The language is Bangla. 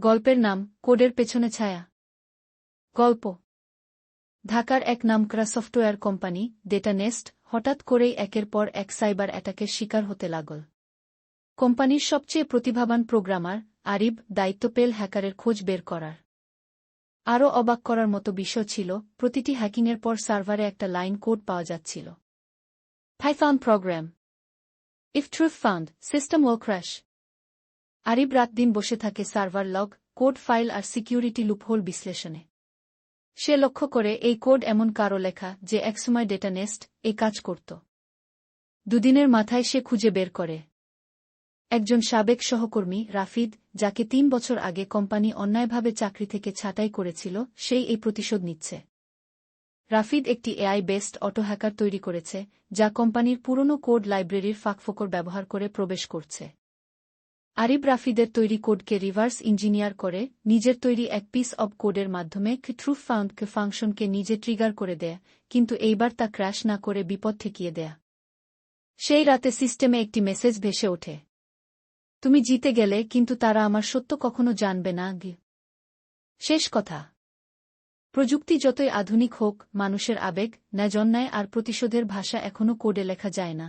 গল্পের নাম, কোডের পেছনে ছায়া। গল্প। ঢাকার এক নামকরা সফটওয়্যার কোম্পানি ডেটানেস্ট হঠাৎ করেই একের পর এক সাইবার অ্যাটাকের শিকার হতে লাগল। কোম্পানির সবচেয়ে প্রতিভাবান প্রোগ্রামার, আরিব, দায়িত্ব পেল হ্যাকারের খোঁজ বের করার। আরও অবাক করার মতো বিষয় ছিল, প্রতিটি হ্যাকিংয়ের পর সার্ভারে একটা লাইন কোড পাওয়া যাচ্ছিল। ফাইফাউন প্রোগ্রাম। ইফ ট্রুফ ফান্ড সিস্টেম ওয়াল আরিব রাত দিন বসে থাকে সার্ভার লগ, কোড ফাইল আর সিকিউরিটি লুপহোল বিশ্লেষণে। সে লক্ষ্য করে এই কোড এমন কারও লেখা যে একসময় ডেটা নেস্ট এই কাজ করত। দুদিনের মাথায় সে খুঁজে বের করে। একজন সাবেক সহকর্মী, রাফিদ, যাকে তিন বছর আগে কোম্পানি অন্যায়ভাবে চাকরি থেকে ছাঁটাই করেছিল, সেই এই প্রতিশোধ নিচ্ছে। রাফিদ একটি এআই বেসড অটো হ্যাকার তৈরি করেছে, যা কোম্পানির পুরনো কোড লাইব্রেরির ফাঁকফোকর ব্যবহার করে প্রবেশ করছে। আরিব রাফিদের তৈরি কোডকে রিভার্স ইঞ্জিনিয়ার করে নিজের তৈরি এক পিস অব কোডের মাধ্যমে ট্রুথ ফাউন্ডকে ফাংশনকে নিজে ট্রিগার করে দেয়, কিন্তু এইবার তা ক্র্যাশ না করে বিপদ ঠেকিয়ে দেয়া। সেই রাতে সিস্টেমে একটি মেসেজ ভেসে ওঠে। তুমি জিতে গেলে, কিন্তু তারা আমার সত্য কখনো জানবে না শেষ কথা। প্রযুক্তি যতই আধুনিক হোক, মানুষের আবেগ ন্যাজন্যায় আর প্রতিশোধের ভাষা এখনও কোডে লেখা যায় না।